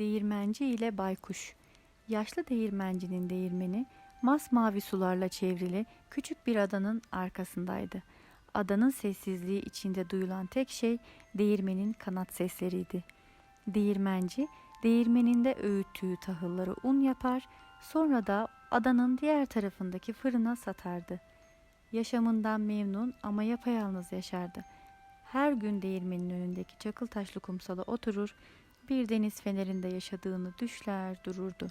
Değirmenci ile Baykuş Yaşlı değirmencinin değirmeni masmavi sularla çevrili küçük bir adanın arkasındaydı. Adanın sessizliği içinde duyulan tek şey değirmenin kanat sesleriydi. Değirmenci değirmeninde öğüttüğü tahılları un yapar, sonra da adanın diğer tarafındaki fırına satardı. Yaşamından memnun ama yapayalnız yaşardı. Her gün değirmenin önündeki çakıl taşlı kumsala oturur, bir deniz fenerinde yaşadığını düşler dururdu.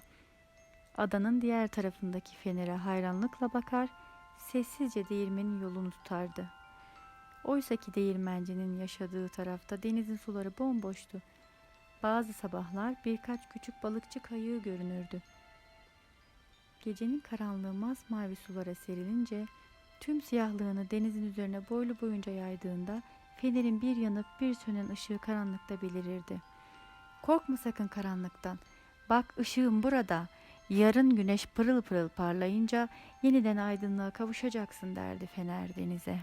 Adanın diğer tarafındaki fenere hayranlıkla bakar, sessizce değirmenin yolunu tutardı. Oysaki değirmencinin yaşadığı tarafta denizin suları bomboştu. Bazı sabahlar birkaç küçük balıkçı kayığı görünürdü. Gecenin karanlığı masmavi sulara serilince tüm siyahlığını denizin üzerine boylu boyunca yaydığında fenerin bir yanıp bir sönen ışığı karanlıkta belirirdi. Korkma sakın karanlıktan. Bak ışığım burada. Yarın güneş pırıl pırıl parlayınca yeniden aydınlığa kavuşacaksın derdi fener denize.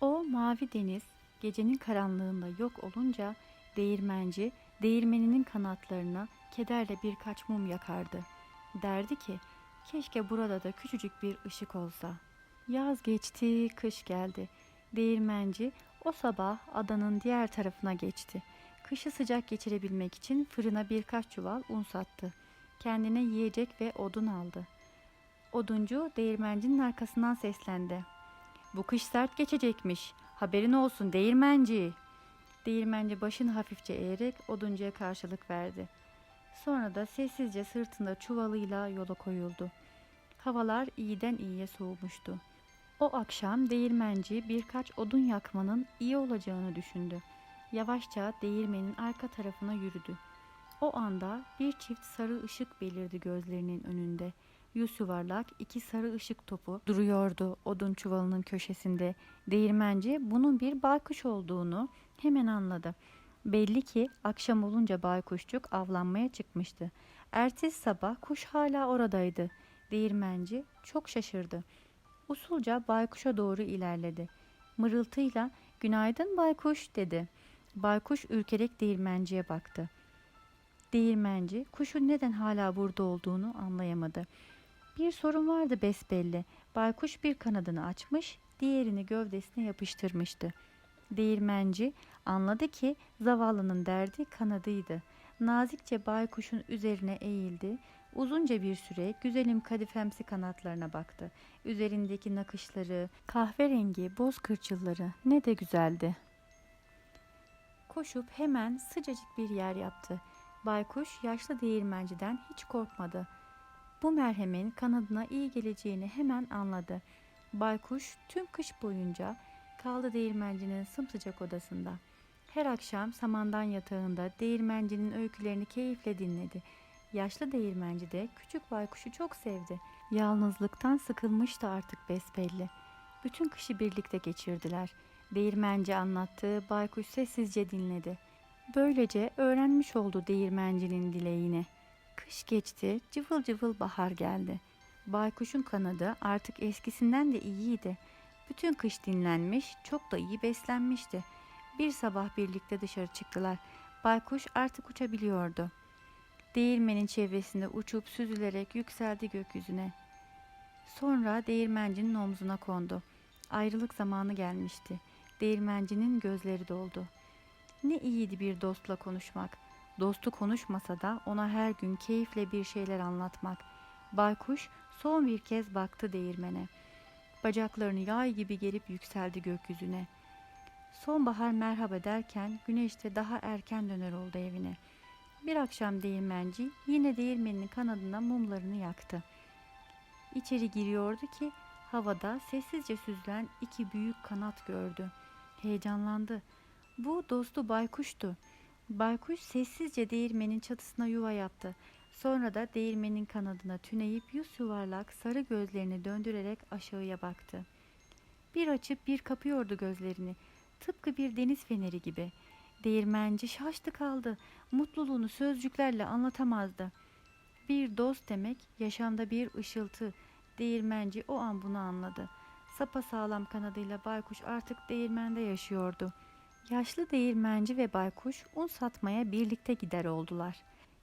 O mavi deniz gecenin karanlığında yok olunca değirmenci değirmeninin kanatlarına kederle birkaç mum yakardı. Derdi ki keşke burada da küçücük bir ışık olsa. Yaz geçti, kış geldi. Değirmenci o sabah adanın diğer tarafına geçti. Kışı sıcak geçirebilmek için fırına birkaç çuval un sattı. Kendine yiyecek ve odun aldı. Oduncu değirmencinin arkasından seslendi. Bu kış sert geçecekmiş. Haberin olsun değirmenci. Değirmenci başını hafifçe eğerek oduncuya karşılık verdi. Sonra da sessizce sırtında çuvalıyla yola koyuldu. Havalar iyiden iyiye soğumuştu. O akşam değirmenci birkaç odun yakmanın iyi olacağını düşündü. Yavaşça değirmenin arka tarafına yürüdü. O anda bir çift sarı ışık belirdi gözlerinin önünde. Yüz yuvarlak iki sarı ışık topu duruyordu odun çuvalının köşesinde. Değirmenci bunun bir baykuş olduğunu hemen anladı. Belli ki akşam olunca baykuşçuk avlanmaya çıkmıştı. Ertesi sabah kuş hala oradaydı. Değirmenci çok şaşırdı. Usulca baykuşa doğru ilerledi. Mırıltıyla "Günaydın baykuş." dedi. Baykuş ürkerek değirmenciye baktı. Değirmenci kuşun neden hala burada olduğunu anlayamadı. Bir sorun vardı besbelli. Baykuş bir kanadını açmış, diğerini gövdesine yapıştırmıştı. Değirmenci anladı ki zavallının derdi kanadıydı. Nazikçe baykuşun üzerine eğildi. Uzunca bir süre güzelim kadifemsi kanatlarına baktı. Üzerindeki nakışları, kahverengi boz kırçılları ne de güzeldi. Koşup hemen sıcacık bir yer yaptı. Baykuş yaşlı değirmenciden hiç korkmadı. Bu merhemin kanadına iyi geleceğini hemen anladı. Baykuş tüm kış boyunca kaldı değirmencinin sımsıcak odasında. Her akşam samandan yatağında değirmencinin öykülerini keyifle dinledi. Yaşlı değirmenci de küçük baykuşu çok sevdi. Yalnızlıktan sıkılmıştı artık besbelli. Bütün kışı birlikte geçirdiler. Değirmenci anlattığı baykuş sessizce dinledi. Böylece öğrenmiş oldu değirmencinin dileğini. Kış geçti, cıvıl cıvıl bahar geldi. Baykuşun kanadı artık eskisinden de iyiydi. Bütün kış dinlenmiş, çok da iyi beslenmişti. Bir sabah birlikte dışarı çıktılar. Baykuş artık uçabiliyordu. Değirmenin çevresinde uçup süzülerek yükseldi gökyüzüne. Sonra değirmencinin omzuna kondu. Ayrılık zamanı gelmişti. Değirmencinin gözleri doldu. Ne iyiydi bir dostla konuşmak. Dostu konuşmasa da ona her gün keyifle bir şeyler anlatmak. Baykuş son bir kez baktı değirmene. Bacaklarını yay gibi gerip yükseldi gökyüzüne. Sonbahar merhaba derken güneş de daha erken döner oldu evine. Bir akşam değirmenci yine değirmenin kanadına mumlarını yaktı. İçeri giriyordu ki havada sessizce süzülen iki büyük kanat gördü. Heyecanlandı. Bu dostu baykuştu. Baykuş sessizce değirmenin çatısına yuva yaptı. Sonra da değirmenin kanadına tüneyip yüz yuvarlak sarı gözlerini döndürerek aşağıya baktı. Bir açıp bir kapıyordu gözlerini. Tıpkı bir deniz feneri gibi. Değirmenci şaştı kaldı. Mutluluğunu sözcüklerle anlatamazdı. Bir dost demek yaşamda bir ışıltı. Değirmenci o an bunu anladı. Sapa sağlam kanadıyla baykuş artık değirmende yaşıyordu. Yaşlı değirmenci ve baykuş un satmaya birlikte gider oldular.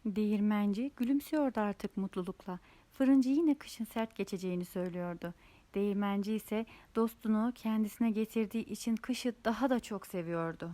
Değirmenci gülümsüyordu artık mutlulukla. Fırıncı yine kışın sert geçeceğini söylüyordu. Değirmenci ise dostunu kendisine getirdiği için kışı daha da çok seviyordu.